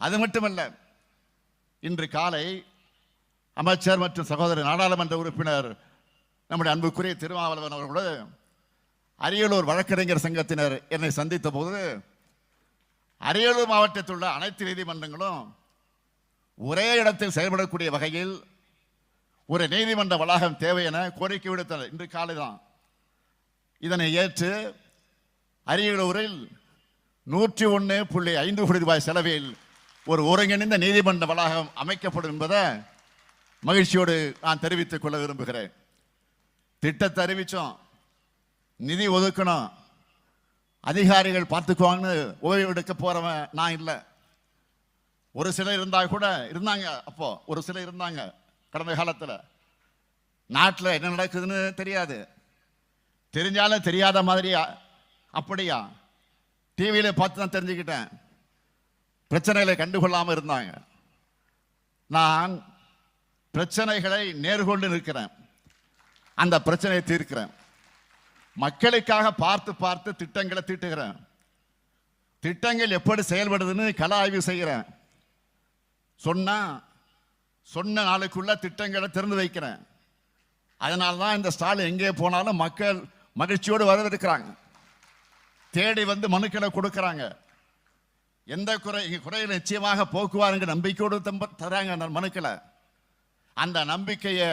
அது மட்டுமல்ல இன்று காலை அமைச்சர் மற்றும் சகோதரர் நாடாளுமன்ற உறுப்பினர் நம்முடைய அன்புக்குரிய திருமாவளவன் அவர்களோடு அரியலூர் வழக்கறிஞர் சங்கத்தினர் என்னை சந்தித்த போது அரியலூர் மாவட்டத்தில் உள்ள அனைத்து நீதிமன்றங்களும் ஒரே இடத்தில் செயல்படக்கூடிய வகையில் ஒரு நீதிமன்ற வளாகம் தேவை என கோரிக்கை விடுத்தனர். இன்று காலை தான். இதனை ஏற்று அரியலூரில் நூற்றி ஒன்று புள்ளி ஐந்து கோடி ரூபாய் செலவில் ஒரு ஒருங்கிணைந்த நீதிமன்ற வளாகம் அமைக்கப்படும் என்பதை மகிழ்ச்சியோடு நான் தெரிவித்துக் கொள்ள விரும்புகிறேன். திட்டத்தை அறிவித்தோம் நிதி ஒதுக்கணும். அதிகாரிகள் பார்த்துக்குவாங்கன்னு ஓய்வு எடுக்க போகிறவன் நான் இல்லை. ஒரு சிலர் இருந்தால் கூட இருந்தாங்க அப்போது ஒரு சிலர் இருந்தாங்க கடந்த காலத்தில். நாட்டில் என்ன நடக்குதுன்னு தெரியாது. தெரிஞ்சாலும் தெரியாத மாதிரியா அப்படியா? டிவியில் பார்த்து தான் தெரிஞ்சுக்கிட்டேன். பிரச்சனைகளை கண்டுகொள்ளாமல் இருந்தாங்க. நான் பிரச்சனைகளை நேர்கொண்டு நிற்கிறேன். அந்த பிரச்சனையை தீர்க்கிறேன். மக்களுக்காக பார்த்து பார்த்து திட்டங்களை தீட்டுகிறேன். திட்டங்கள் எப்படி செயல்படுதுன்னு கல ஆய்வு செய்கிறேன். சொன்னால் சொன்ன நாளுக்குள்ள திட்டங்களை திறந்து வைக்கிறேன். அதனால தான் இந்த ஸ்டால் எங்கே போனாலும் மக்கள் மகிழ்ச்சியோடு வரவிருக்கிறாங்க தேடி வந்து மனுக்களை கொடுக்குறாங்க. எந்த குறை குறையில் நிச்சயமாக போக்குவாருங்க நம்பிக்கையோடு தம்ப தராங்க அந்த மனுக்களை. அந்த நம்பிக்கையை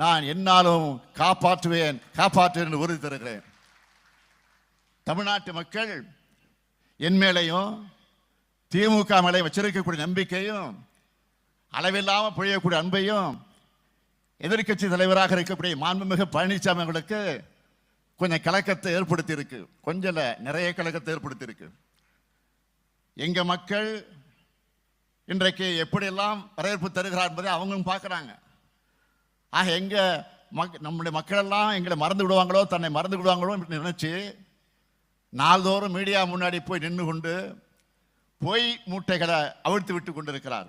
நான் என்னாலும் காப்பாற்றுவேன் காப்பாற்றுவேன் என்று உறுதி தருகிறேன். தமிழ்நாட்டு மக்கள் என் மேலையும் திமுக மேலே வச்சிருக்கக்கூடிய நம்பிக்கையும் அளவில்லாமல் பொழியக்கூடிய அன்பையும் எதிர்க்கட்சி தலைவராக இருக்கக்கூடிய மாண்புமிகு பழனிசாமி அவர்களுக்கு கொஞ்சம் கலக்கத்தை ஏற்படுத்தியிருக்கு. கொஞ்சம் நிறைய கலக்கத்தை ஏற்படுத்தியிருக்கு. எங்கள் எங்க மக்கள் இன்றைக்கு எப்படியெல்லாம் வரவேற்பு தருகிறார் என்பதை அவங்களும் பார்க்குறாங்க. ஆக எங்க மக் நம்முடைய மக்கள் எல்லாம் எங்களை மறந்து விடுவாங்களோ தன்னை மறந்து விடுவாங்களோ என்று நினைச்சு நாள்தோறும் மீடியா முன்னாடி போய் நின்று கொண்டு பொய் மூட்டைகளை அவிழ்த்து விட்டு கொண்டிருக்கிறார்.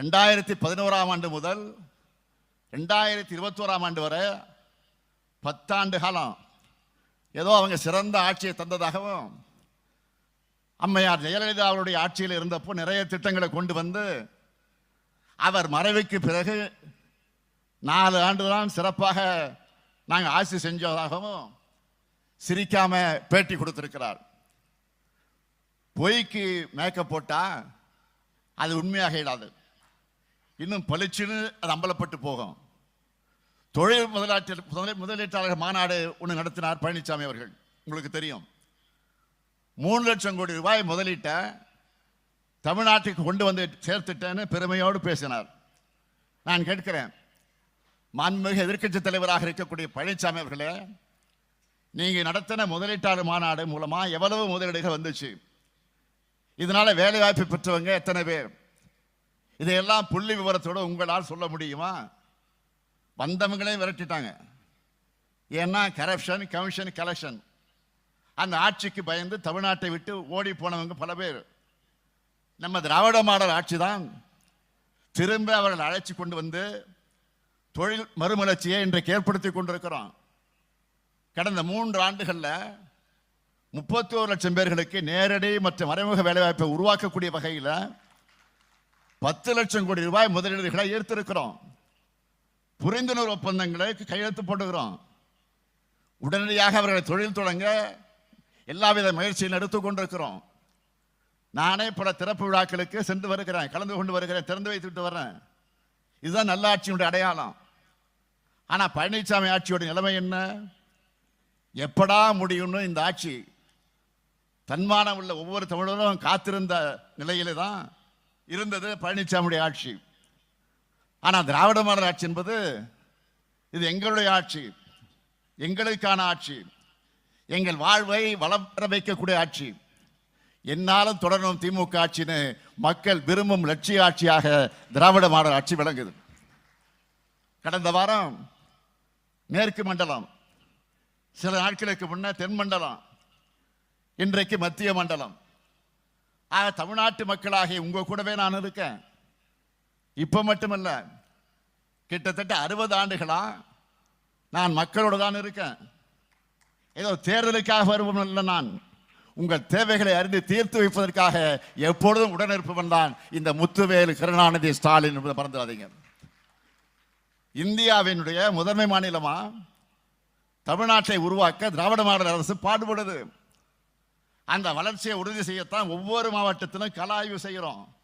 ரெண்டாயிரத்தி பதினோராம் ஆண்டு முதல் ரெண்டாயிரத்தி இருபத்தோராம் ஆண்டு வரை பத்தாண்டு காலம். ஏதோ அவங்க சிறந்த ஆட்சியை தந்ததாகவும் அம்மையார் ஜெயலலிதா அவருடைய ஆட்சியில் இருந்தப்போ நிறைய திட்டங்களை கொண்டு வந்து அவர் மறைவுக்கு பிறகு நாலு ஆண்டு தான் சிறப்பாக நாங்கள் ஆட்சி செஞ்சதாகவும் சிரிக்காம பேட்டி கொடுத்திருக்கிறார். பொய்க்கு மேக்கப் போட்டால் அது உண்மையாக இடாது. இன்னும் பளிச்சுன்னு அது அம்பலப்பட்டு போகும். தொழில் முதலாற்ற முதலீட்டாளர் மாநாடு ஒன்று நடத்தினார் பழனிசாமி அவர்கள். உங்களுக்கு தெரியும். மூணு லட்சம் கோடி ரூபாய் முதலீட்டை தமிழ்நாட்டுக்கு கொண்டு வந்து சேர்த்துட்டேன்னு பெருமையோடு பேசினார். நான் கேட்கிறேன் மாண்புமிகு எதிர்க்கட்சி தலைவராக இருக்கக்கூடிய பழனிசாமி அவர்களே நீங்கள் நடத்தின முதலீட்டாளர் மாநாடு மூலமாக எவ்வளவு முதலீடுகள் வந்துச்சு? இதனால் வேலைவாய்ப்பு பெற்றவங்க எத்தனை பேர்? இதையெல்லாம் புள்ளி விவரத்தோடு உங்களால் சொல்ல முடியுமா? வந்தவங்களையும் விரட்டிட்டாங்க. ஏன்னா கரப்ஷன் கமிஷன் கலெக்ஷன் அந்த ஆட்சிக்கு பயந்து தமிழ்நாட்டை விட்டு ஓடி போனவங்க பல பேர். நம்ம திராவிட மாடல் ஆட்சி தான். திரும்ப அவர்கள் அழைச்சி கொண்டு வந்து தொழில் மறுமலர்ச்சியை இன்றைக்கு ஏற்படுத்தி கொண்டிருக்கிறோம். கடந்த மூன்று ஆண்டுகளில் முப்பத்தி ஒரு லட்சம் பேர்களுக்கு நேரடி மற்றும் மறைமுக வேலைவாய்ப்பை உருவாக்கக்கூடிய வகையில் பத்து லட்சம் கோடி ரூபாய் முதலீடுகளை ஈர்த்திருக்கிறோம். புரிந்துணர்வு ஒப்பந்தங்களை கையெழுத்து போட்டுக்கிறோம். உடனடியாக அவர்களை தொழில் தொடங்க எல்லாவித முயற்சியும் எடுத்துக்கொண்டிருக்கிறோம் நானே பல திறப்பு விழாக்களுக்கு சென்று வருகிறேன் கலந்து கொண்டு வருகிறேன் திறந்து வைத்துட்டு வர்றேன். இதுதான் நல்லாட்சியினுடைய அடையாளம். ஆனால் பழனிசாமி ஆட்சியோட நிலைமை என்ன? எப்படா முடியும்னு இந்த ஆட்சி? தன்மானம் உள்ள ஒவ்வொரு தமிழரும் காத்திருந்த நிலையில தான் இருந்தது பழனிசாமியுடைய ஆட்சி. ஆனால் திராவிட மாடல் ஆட்சி என்பது இது எங்களுடைய ஆட்சி எங்களுக்கான ஆட்சி. எங்கள் வாழ்வை வளர வைக்கக்கூடிய ஆட்சி. என்னாலும் தொடரும் திமுக ஆட்சின்னு மக்கள் விரும்பும் லட்சிய ஆட்சியாக திராவிட மாடல் ஆட்சி விளங்குது. கடந்த வாரம் மேற்கு மண்டலம் சில நாட்களுக்கு முன்ன தென் மண்டலம் இன்றைக்கு மத்திய மண்டலம். ஆக தமிழ்நாட்டு மக்களாகிய உங்க கூடவே நான் இருக்கேன். இப்போ மட்டுமல்ல கிட்டத்தட்ட அறுபது ஆண்டுகளா நான் மக்களோடு தான் இருக்கேன். ஏதோ தேர்தலுக்காக வருவோம் அல்ல நான். உங்கள் தேவைகளை அறிந்து தீர்த்து வைப்பதற்காக எப்பொழுதும் உடனிருப்பவன் தான் இந்த முத்துவேலு கருணாநிதி ஸ்டாலின் என்பதை மறந்துடாதீங்க. இந்தியாவினுடைய முதன்மை மாநிலமா? தமிழ்நாட்டை உருவாக்க திராவிட மாடல் அரசு பாடுபடுது. அந்த வளர்ச்சியை உறுதி செய்யத்தான் ஒவ்வொரு மாவட்டத்திலும் கலாய்வு ஆய்வு செய்கிறோம்.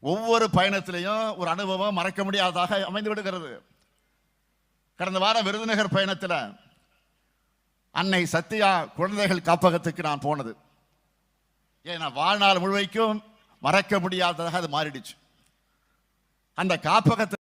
ஒவ்வொரு பயணத்திலையும் ஒரு அனுபவம் மறக்க முடியாததாக அமைந்து விடுகிறது கடந்த வாரம் விருதுநகர் பயணத்தில் அன்னை சத்யா குழந்தைகள் காப்பகத்துக்கு நான் போனது. ஏன்னா வாழ்நாள் முழுவைக்கும் மறக்க முடியாததாக அது மாறிடுச்சு. அந்த காப்பகத்தை